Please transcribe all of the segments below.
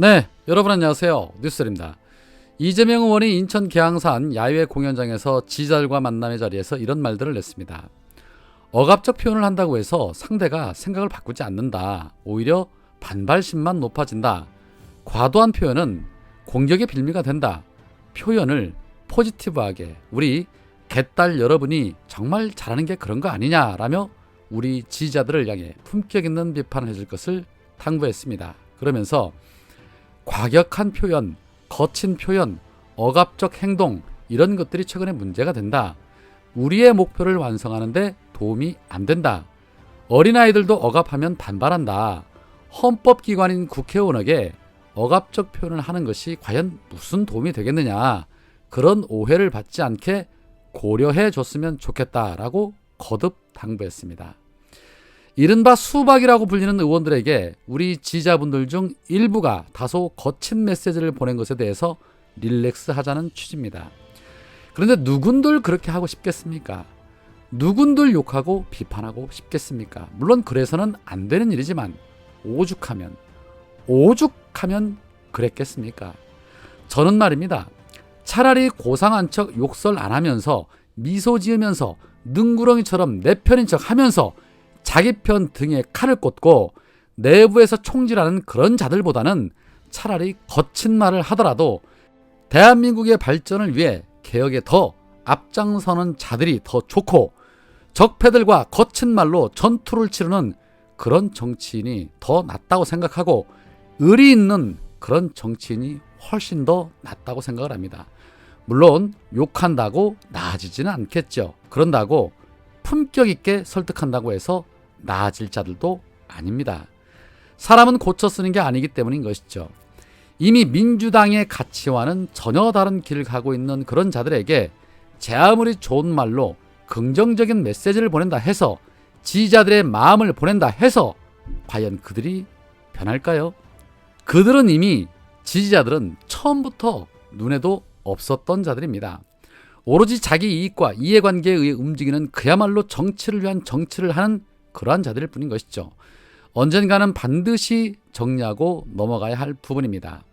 네, 여러분 안녕하세요. 뉴스입니다. 이재명 의원이 인천 계양산 야외 공연장에서 지지자들과 만남의 자리에서 이런 말들을 냈습니다. 억압적 표현을 한다고 해서 상대가 생각을 바꾸지 않는다. 오히려 반발심만 높아진다. 과도한 표현은 공격의 빌미가 된다. 표현을 포지티브하게 우리 개딸 여러분이 정말 잘하는 게 그런 거 아니냐라며 우리 지지자들을 향해 품격 있는 비판을 해줄 것을 당부했습니다. 그러면서 과격한 표현, 거친 표현, 억압적 행동 이런 것들이 최근에 문제가 된다. 우리의 목표를 완성하는데 도움이 안 된다. 어린아이들도 억압하면 반발한다. 헌법기관인 국회의원에게 억압적 표현을 하는 것이 과연 무슨 도움이 되겠느냐. 그런 오해를 받지 않게 고려해 줬으면 좋겠다라고 거듭 당부했습니다. 이른바 수박이라고 불리는 의원들에게 우리 지지자분들 중 일부가 다소 거친 메시지를 보낸 것에 대해서 릴렉스 하자는 취지입니다. 그런데 누군들 그렇게 하고 싶겠습니까? 누군들 욕하고 비판하고 싶겠습니까? 물론 그래서는 안 되는 일이지만 오죽하면 오죽하면 그랬겠습니까? 저는 말입니다. 차라리 고상한 척 욕설 안 하면서 미소 지으면서 능구렁이처럼 내 편인 척 하면서 자기 편 등에 칼을 꽂고 내부에서 총질하는 그런 자들보다는 차라리 거친 말을 하더라도 대한민국의 발전을 위해 개혁에 더 앞장서는 자들이 더 좋고 적폐들과 거친 말로 전투를 치르는 그런 정치인이 더 낫다고 생각하고 의리 있는 그런 정치인이 훨씬 더 낫다고 생각을 합니다. 물론 욕한다고 나아지지는 않겠죠. 그런다고 품격 있게 설득한다고 해서 나아질 자들도 아닙니다. 사람은 고쳐 쓰는 게 아니기 때문인 것이죠. 이미 민주당의 가치와는 전혀 다른 길을 가고 있는 그런 자들에게 제 아무리 좋은 말로 긍정적인 메시지를 보낸다 해서 지지자들의 마음을 보낸다 해서 과연 그들이 변할까요? 그들은 이미 지지자들은 처음부터 눈에도 없었던 자들입니다. 오로지 자기 이익과 이해관계에 의해 움직이는 그야말로 정치를 위한 정치를 하는 그러한 자들일 뿐인 것이죠. 언젠가는 반드시 정리하고 넘어가야 할 부분입니다.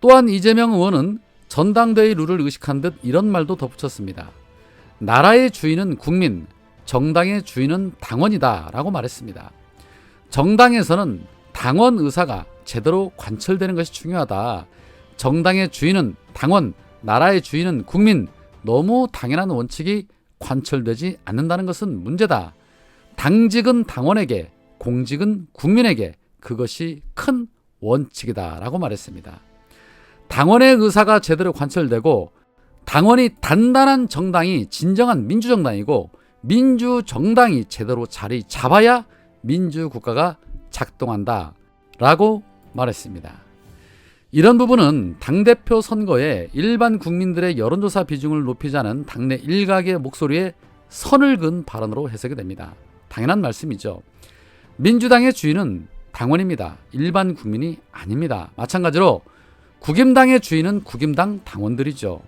또한 이재명 의원은 전당대회 룰을 의식한 듯 이런 말도 덧붙였습니다. 나라의 주인은 국민, 정당의 주인은 당원이다 라고 말했습니다. 정당에서는 당원 의사가 제대로 관철되는 것이 중요하다. 정당의 주인은 당원, 나라의 주인은 국민, 너무 당연한 원칙이 관철되지 않는다는 것은 문제다. 당직은 당원에게, 공직은 국민에게 그것이 큰 원칙이다라고 말했습니다. 당원의 의사가 제대로 관철되고 당원이 단단한 정당이 진정한 민주정당이고 민주정당이 제대로 자리 잡아야 민주국가가 작동한다라고 말했습니다. 이런 부분은 당대표 선거에 일반 국민들의 여론조사 비중을 높이자는 당내 일각의 목소리에 선을 긋은 발언으로 해석이 됩니다. 당연한 말씀이죠. 민주당의 주인은 당원입니다. 일반 국민이 아닙니다. 마찬가지로 국임당의 주인은 국임당 당원들이죠.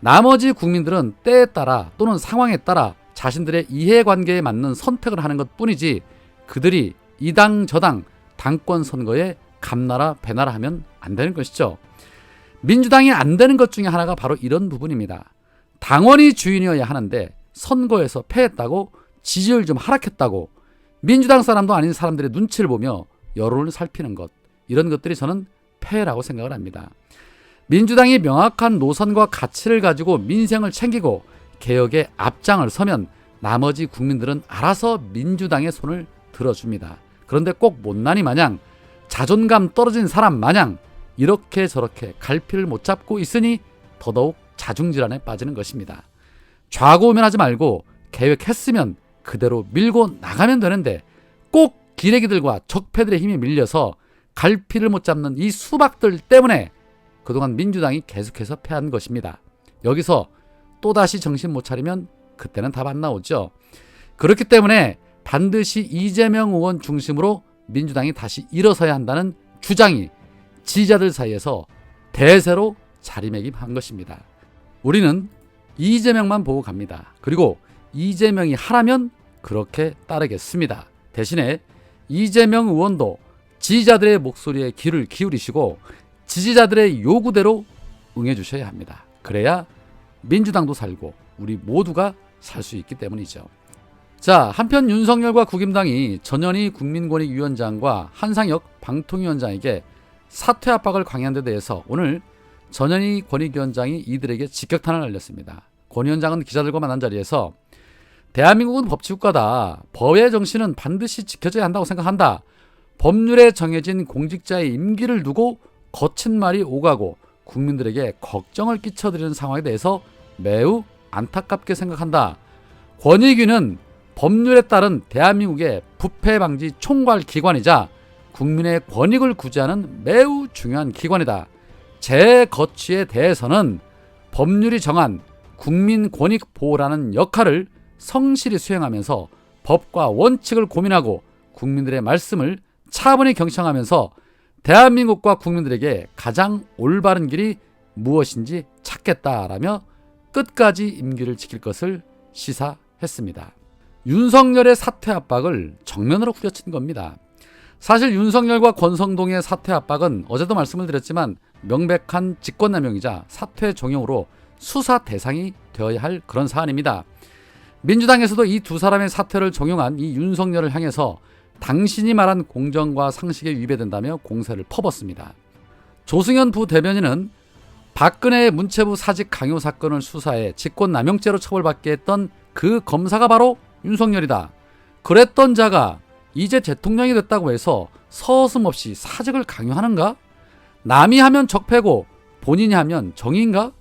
나머지 국민들은 때에 따라 또는 상황에 따라 자신들의 이해관계에 맞는 선택을 하는 것 뿐이지 그들이 이당 저당 당권 선거에 감나라 배나라 하면 안 되는 것이죠. 민주당이 안 되는 것 중에 하나가 바로 이런 부분입니다. 당원이 주인이어야 하는데 선거에서 패했다고 지지율 좀 하락했다고 민주당 사람도 아닌 사람들의 눈치를 보며 여론을 살피는 것 이런 것들이 저는 폐해라고 생각을 합니다. 민주당이 명확한 노선과 가치를 가지고 민생을 챙기고 개혁의 앞장을 서면 나머지 국민들은 알아서 민주당의 손을 들어줍니다. 그런데 꼭 못난이 마냥 자존감 떨어진 사람 마냥 이렇게 저렇게 갈피를 못 잡고 있으니 더더욱 자중질환에 빠지는 것입니다. 좌고우면 하지 말고 계획했으면 그대로 밀고 나가면 되는데 꼭 기레기들과 적폐들의 힘에 밀려서 갈피를 못 잡는 이 수박들 때문에 그동안 민주당이 계속해서 패한 것입니다. 여기서 또다시 정신 못 차리면 그때는 답 안 나오죠. 그렇기 때문에 반드시 이재명 의원 중심으로 민주당이 다시 일어서야 한다는 주장이 지지자들 사이에서 대세로 자리매김한 것입니다. 우리는 이재명만 보고 갑니다. 그리고 이재명이 하라면 그렇게 따르겠습니다. 대신에 이재명 의원도 지지자들의 목소리에 귀를 기울이시고 지지자들의 요구대로 응해 주셔야 합니다. 그래야 민주당도 살고 우리 모두가 살 수 있기 때문이죠. 자, 한편 윤석열과 국임당이 전현희 국민권익위원장과 한상혁 방통위원장에게 사퇴 압박을 강요한 데 대해서 오늘 전현희 권익위원장이 이들에게 직격탄을 날렸습니다. 권 위원장은 기자들과 만난 자리에서 대한민국은 법치국가다. 법의 정신은 반드시 지켜져야 한다고 생각한다. 법률에 정해진 공직자의 임기를 두고 거친 말이 오가고 국민들에게 걱정을 끼쳐드리는 상황에 대해서 매우 안타깝게 생각한다. 권익위는 법률에 따른 대한민국의 부패 방지 총괄 기관이자 국민의 권익을 구제하는 매우 중요한 기관이다. 제 거취에 대해서는 법률이 정한 국민 권익 보호라는 역할을 성실히 수행하면서 법과 원칙을 고민하고 국민들의 말씀을 차분히 경청하면서 대한민국과 국민들에게 가장 올바른 길이 무엇인지 찾겠다라며 끝까지 임기를 지킬 것을 시사했습니다. 윤석열의 사퇴 압박을 정면으로 후려친 겁니다. 사실 윤석열과 권성동의 사퇴 압박은 어제도 말씀을 드렸지만 명백한 직권남용이자 사퇴 종용으로 수사 대상이 되어야 할 그런 사안입니다. 민주당에서도 이 두 사람의 사퇴를 종용한 이 윤석열을 향해서 당신이 말한 공정과 상식에 위배된다며 공세를 퍼붓습니다. 조승현 부대변인은 박근혜의 문체부 사직 강요 사건을 수사해 직권남용죄로 처벌받게 했던 그 검사가 바로 윤석열이다. 그랬던 자가 이제 대통령이 됐다고 해서 서슴없이 사직을 강요하는가? 남이 하면 적폐고 본인이 하면 정의인가?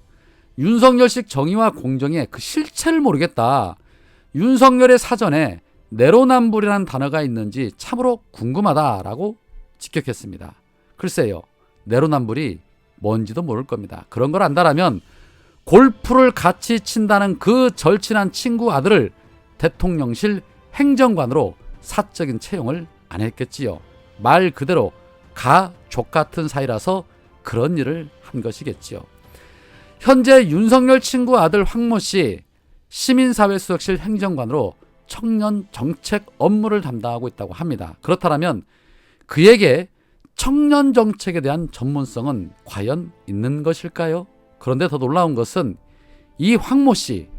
윤석열식 정의와 공정의 그 실체를 모르겠다. 윤석열의 사전에 내로남불이라는 단어가 있는지 참으로 궁금하다라고 직격했습니다. 글쎄요. 내로남불이 뭔지도 모를 겁니다. 그런 걸 안다라면 골프를 같이 친다는 그 절친한 친구 아들을 대통령실 행정관으로 사적인 채용을 안 했겠지요. 말 그대로 가족 같은 사이라서 그런 일을 한 것이겠지요. 현재 윤석열 친구 아들 황모 씨 시민사회수석실 행정관으로 청년 정책 업무를 담당하고 있다고 합니다. 그렇다면 그에게 청년 정책에 대한 전문성은 과연 있는 것일까요? 그런데 더 놀라운 것은 이 황모 씨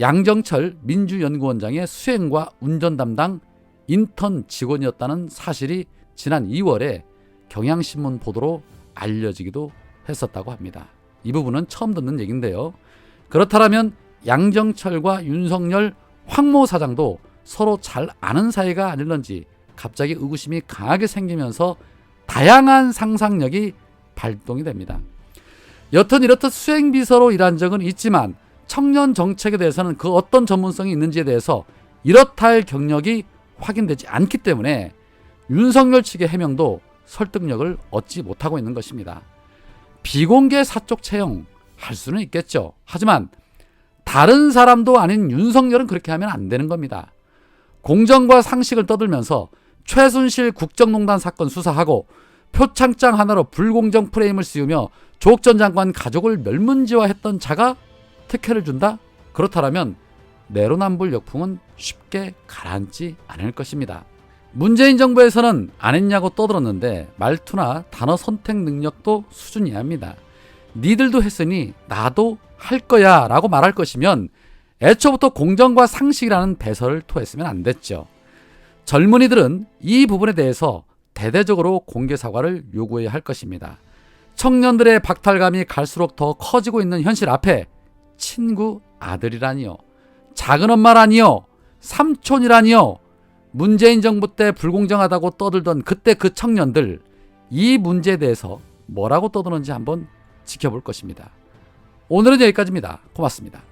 양정철 민주연구원장의 수행과 운전 담당 인턴 직원이었다는 사실이 지난 2월에 경향신문 보도로 알려지기도 했었다고 합니다. 이 부분은 처음 듣는 얘기인데요. 그렇다면 양정철과 윤석열 황모 사장도 서로 잘 아는 사이가 아닐런지 갑자기 의구심이 강하게 생기면서 다양한 상상력이 발동이 됩니다. 여튼 이렇듯 수행비서로 일한 적은 있지만 청년 정책에 대해서는 그 어떤 전문성이 있는지에 대해서 이렇다 할 경력이 확인되지 않기 때문에 윤석열 측의 해명도 설득력을 얻지 못하고 있는 것입니다. 비공개 사적 채용 할 수는 있겠죠. 하지만 다른 사람도 아닌 윤석열은 그렇게 하면 안 되는 겁니다. 공정과 상식을 떠들면서 최순실 국정농단 사건 수사하고 표창장 하나로 불공정 프레임을 씌우며 조국 전 장관 가족을 멸문지화했던 자가 특혜를 준다? 그렇다면 내로남불 역풍은 쉽게 가라앉지 않을 것입니다. 문재인 정부에서는 안 했냐고 떠들었는데 말투나 단어 선택 능력도 수준 이하입니다. 니들도 했으니 나도 할 거야 라고 말할 것이면 애초부터 공정과 상식이라는 배설을 토했으면 안 됐죠. 젊은이들은 이 부분에 대해서 대대적으로 공개 사과를 요구해야 할 것입니다. 청년들의 박탈감이 갈수록 더 커지고 있는 현실 앞에 친구 아들이라니요. 작은 엄마라니요. 삼촌이라니요. 문재인 정부 때 불공정하다고 떠들던 그때 그 청년들 이 문제에 대해서 뭐라고 떠드는지 한번 지켜볼 것입니다. 오늘은 여기까지입니다. 고맙습니다.